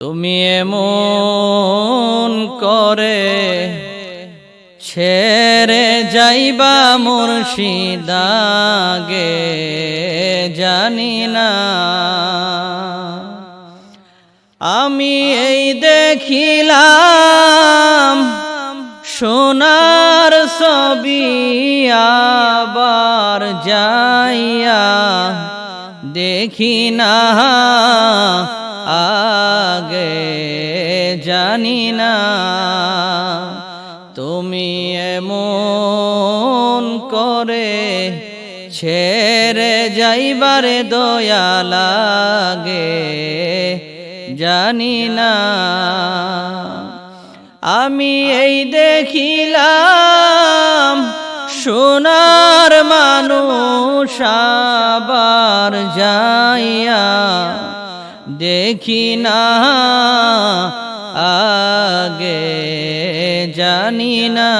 তুমি এমন করে ছেড়ে যাইবা মুর্শিদাগে, জানি না। আমি এই দেখিলাম সোনার ছবি আবার যাইয়া দেখি না। আগে জানি না তুমি এমন করে ছেড়ে যাইবারে দয়া লাগে জানি না। আমি এই দেখিলাম সোনার মানুষ আবার যাইয়া দেখি না। আগে জানি না।